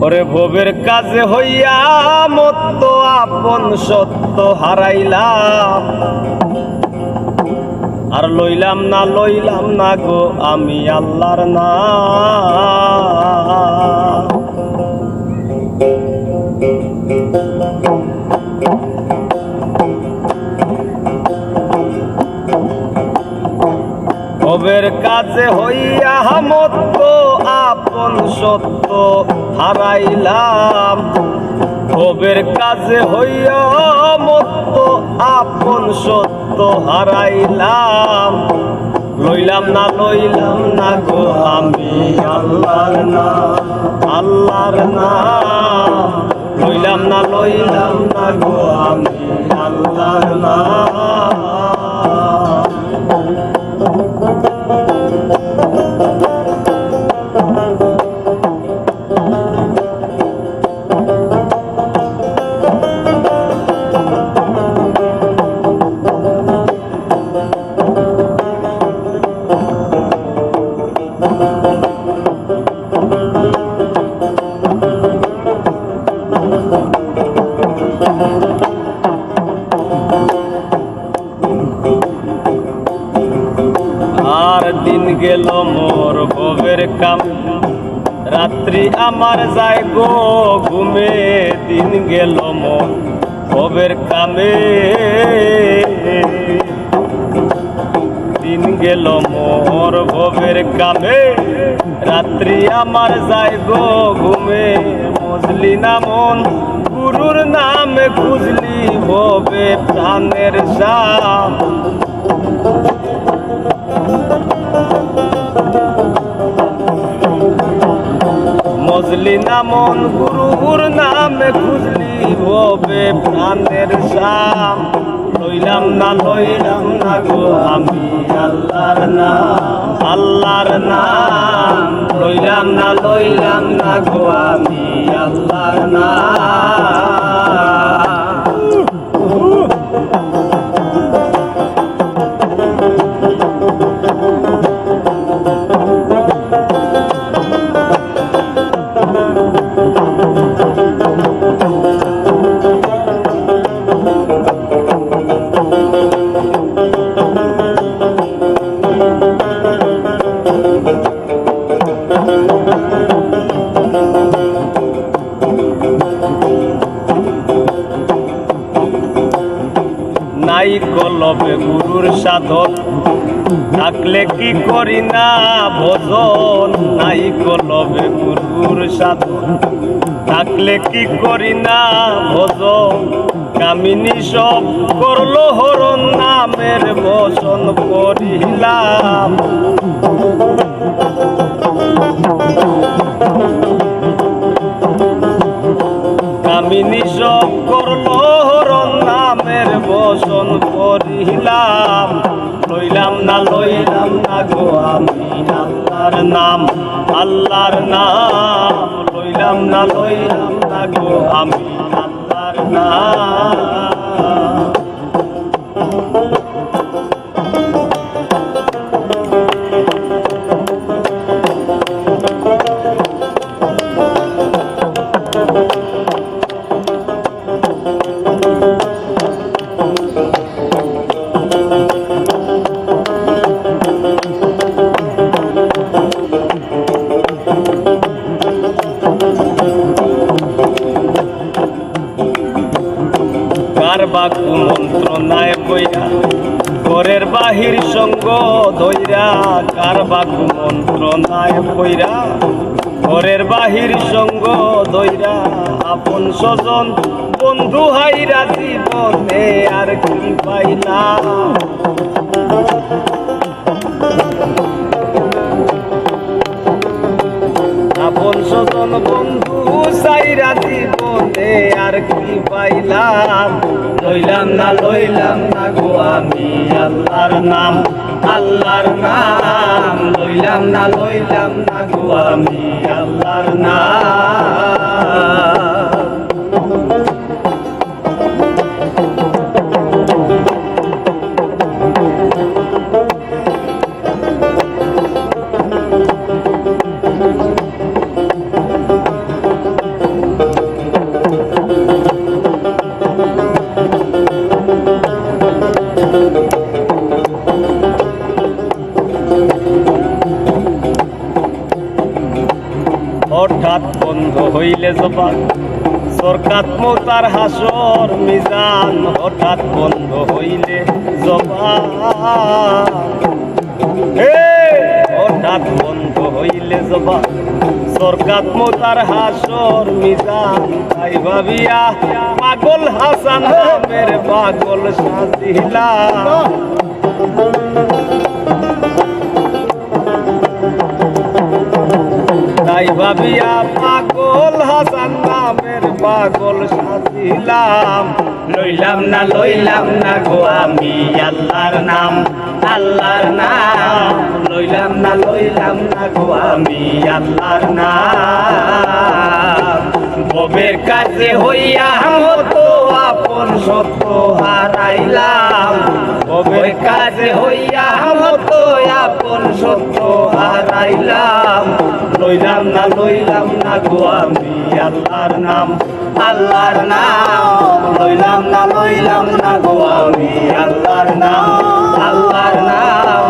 ওরে ভবের কাজে হইয়া মত আপন সত্য হারাইলা আর লইলাম না লইলাম না গো আমি আল্লাহর না ভবের কাজে হইয়া মত আপন সত্য হারাইলাম। ভবের কাজে হইয়া মত আপন সত্য হারাইলাম। লইলাম না লইলাম না গো আমি আল্লাহর না আল্লাহর না। লইলাম না লইলাম না গো আমি দিন গেল মোর ববের কাম। রাত্রি আমার যায় গো, ঘুমে দিন গেল মোর ববের কামে। দিন গেল মোর ববের কামে। রাত্রি আমার যায় গো, ঘুমে মজলি না মন। গুরুর নামে খুঁজলি হবে প্রাণের সাম মজলি না মন গুরুর নামে খুঁজলি হবে প্রাণের সাম লইলাম না লইলাম না গো আমি আল্লাহর নাম। আল্লাহর নাম। লইলাম না লইলাম না গো আমি আল্লাহর নাম। নাই কলবে গুরুর সাধন, থাকলে কি করি না ভজন? নাই কলবে গুরুর সাধন, থাকলে কি করি না ভজন? কামিনী সব করল হরণ, নামের বসন করিলাম। কামিনী সব করল নামের বসন করিলাম। লইলাম না লইলাম না গো আমি আল্লাহর নাম আল্লাহর নাম। লইলাম না লইলাম না গো আমি আল্লাহর নাম। ঘরের বাহির সঙ্গ ধইরা কার বা কুমন্ত্রণায় বইরা ঘরের বাহির সঙ্গ ধইরা আপন স্বজন বন্ধু হাইরা জীবনে আর কি পাইলাম আপন স্বজন বন্ধু সাইরা জীবনে আর কি পাইলাম? লইলাম না লইলাম না গো আমি আল্লাহর নাম আল্লাহর নাম। লইলাম না লইলাম না গো আমি আল্লাহর হইলে জবান সরকাত মোতার হাসর মিজান হঠাৎ বন্ধ হইলে জবান। হঠাৎ বন্ধ হইলে জবান সরকাত মোতার হাসর মিজান। তাই ভাবিয়া পাগল হাসান নামের পাগল সাজিলা তাই ভাবিয়া পাগল পাগল সাজিলাম। লইলাম না লইলাম না গো আমি আল্লাহর নাম আল্লাহর নাম। লইলাম না লইলাম না গো আমি আল্লাহর নাম। ববের কাছে হইয়া মতো আপন সত্য হারাইলাম। ববের কাছে হইয়া মতো আপন সত্য লইলাম না লইলাম না গো আমি আল্লাহর নাম। আল্লাহর নাম, লইলাম না লইলাম না গো আমি আল্লাহর নাম। আল্লাহর নাম,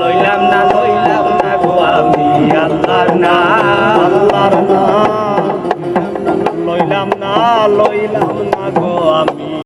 লইলাম না লইলাম না গো আমি আল্লাহর নাম। আল্লাহর নাম, লইলাম না, লইলাম